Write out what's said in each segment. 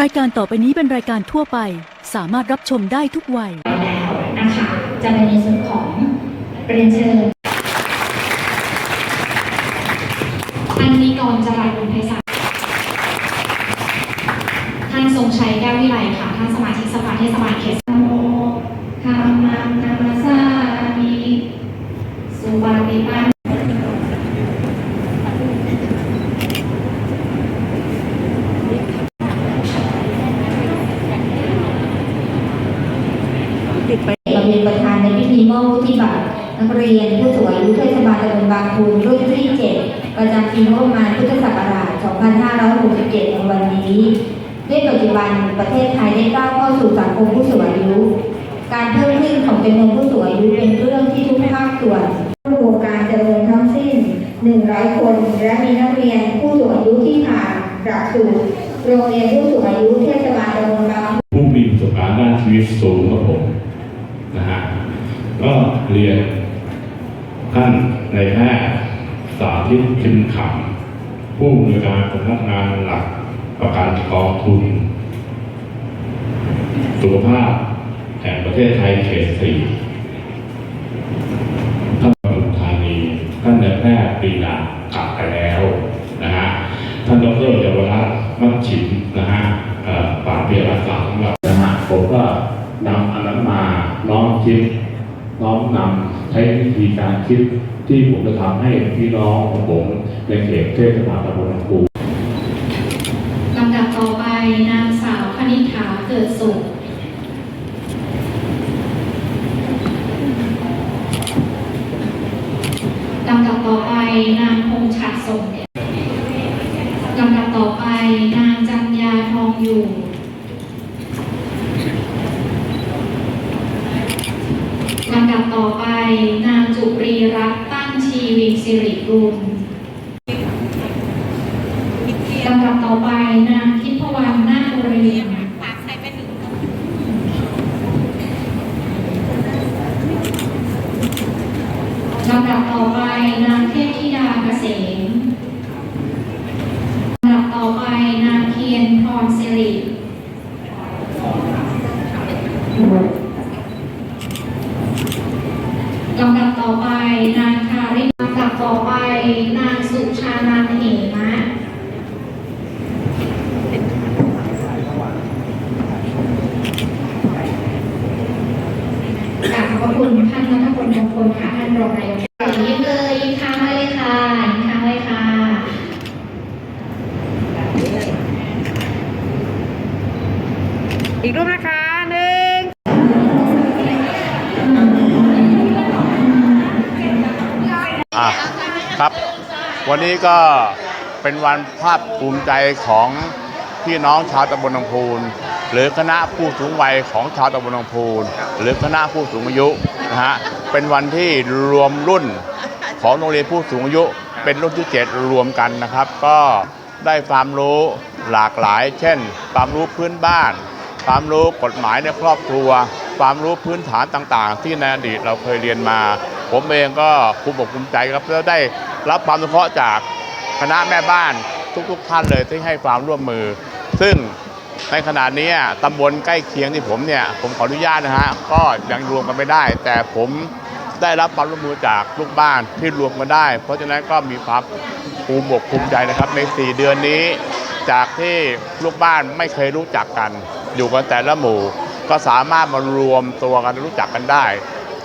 รายการต่อไปนี้เป็นรายการทั่วไป สามารถรับชมได้ทุกวัย แล้วนะคะจะเป็นในส่วนของเรียนเชิญท่านนิกรจรายุนไพศาลท่านทรงชัยแก้ววิไลค่ะ ท่านสมาชิกสภาเทศบาลเขตโมธรรมังนามาสามิสุปาติปัน เราเป็นประธา นิมอบวุฒิบัตรนักเรียนผู้สูงอายุเทศบาลตำบลบางพูนรุ่นที่ 7 ประจำปีงบประมาณพุทธศักราช 2567 ในวันนี้ด้วยปัจจุบันประเทศไทยได้ก้าวเข้าสู่สังคมผู้สูงอายุ การเพิ่มขึ้นของจำนวนผู้สูงอายุเป็นเรื่องที่ทุกภาคส่วนผู้โครงการจำนวนทั้งสิ้น 100 คน และมีนักเรียนผู้สูงอายุที่ผ่านหลักสูตรโรงเรียนผู้สูงอายุเทศบาลตำบลบางผู้มีประสบการณ์ด้านชีวิตสูง นะฮะก็เรียนท่านในายแพทย์สาธิตพิมขำผู้อำนวยการสำนักงานหลักประกันกองทุน สุขภาพแห่งประเทศไทยเขตสี่ท่านปทุมธานีท่านนายแพทย์ปีนากลับไปแล้วนะฮะท่านดรเยาวรัตน์มัชชิมนะฮะ นำอันนั้นมาน้อมคิดน้อมนำใช้วิธีการคิดที่ผมจะทำให้พี่น้องของผมในเขตเทศบาลตำบลลำพูลำดับต่อไปนางสาวคณิษฐาเกิดสุขลำดับต่อไปนางพงษ์ฉัดสมเด็จลำดับต่อไปนางจันยาทองอยู่ ลำดับต่อไปนางจุรีรัตน์ตั้งชีวินสิริกุลลำดับต่อไปนางทิพวรรณนาคบริเวณลำดับต่อไปนางเทพธิดาเกษมลำดับต่อไปนางเทียนพรสิริลำดับต่อไปนางคาริลำดับต่อไปนาง สุชานันเหมะกราบขอบคุณท่านรัฐพลมงคลค่ะท่านรองนายกยิ้มเลยยิ้มค้างไว้เลยค่ะยิ้มค้างไว้ค่ะอีกรูปนะคะหนึ่งอะครับ วันนี้ก็เป็นวันภาคภูมิใจของพี่น้องชาวตำบลนองพูน หรือคณะผู้สูงวัยของชาวตำบลนองพูน หรือคณะผู้สูงอายุนะฮะเป็นวันที่รวมรุ่นของโรงเรียนผู้สูงอายุ เป็นรุ่นที่7รวมกันนะครับ ก็ได้ความรู้หลากหลาย เช่น ความรู้พื้นบ้าน ความรู้กฎหมายในครอบครัว ความรู้พื้นฐานต่างๆ ที่ในอดีตเราเคยเรียนมา ผมเองก็ภูมิอกภูมิใจครับแล้วได้รับความอนุเคราะห์จากคณะแม่บ้านทุก ๆ ท่านเลยที่ให้ความร่วมมือ ซึ่งในขณะนี้ตำบลใกล้เคียงที่ผมเนี่ยผมขออนุญาตนะฮะก็ยังรวมกันไม่ได้ แต่ผมได้รับความร่วมมือจากลูกบ้านที่รวมกันได้ เพราะฉะนั้นก็มีความภูมิอกภูมิใจนะครับ ใน 4 เดือนนี้ จากที่ลูกบ้านไม่เคยรู้จักกัน อยู่กันแต่ละหมู่ ก็สามารถมารวมตัวกันรู้จักกันได้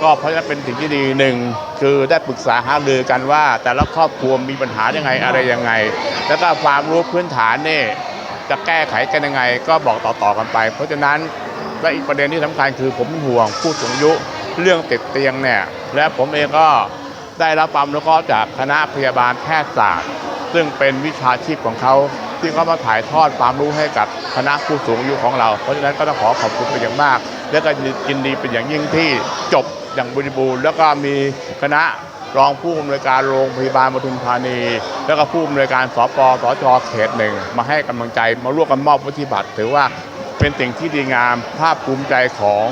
ก็เพราะฉะนั้นเป็นสิ่งที่ดีหนึ่งคือได้ปรึกษาหารือกันว่า แต่ละครอบครัวมีปัญหายังไงอะไรยังไง แล้วก็ความรู้พื้นฐานนี่จะแก้ไขกันยังไง ก็บอกต่อๆกันไป เพราะฉะนั้นและอีกประเด็นที่สำคัญคือผมห่วงผู้สูงอายุเรื่องติดเตียงเนี่ยและผมเองก็ได้รับความราะห์จากคณะพยาบาลแพทยศาสตร์ ซึ่งเป็นวิชาชีพของเขาที่เขามาถ่ายทอดความรู้ให้กับคณะผู้สูงอายุของเรา เพราะฉะนั้นก็ต้องขอขอบคุณเป็นอย่างมาก และก็ยินดีเป็นอย่างยิ่งที่จบ อย่างบริบูรณ์แล้วก็มีคณะรองผู้อำนวยการโรงพยาบาลปทุมธานี แล้วก็ผู้อำนวยการสปสจเขตหนึ่งมาให้กำลังใจมาร่วมกันมอบวุฒิบัตรถือว่าเป็นสิ่งที่ดีงามภาพภูมิใจของ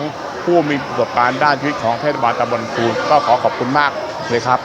ผู้มีประสบการณ์ด้านชีวิตของเทศบาลตำบลคูนก็ขอขอบคุณมากเลยครับ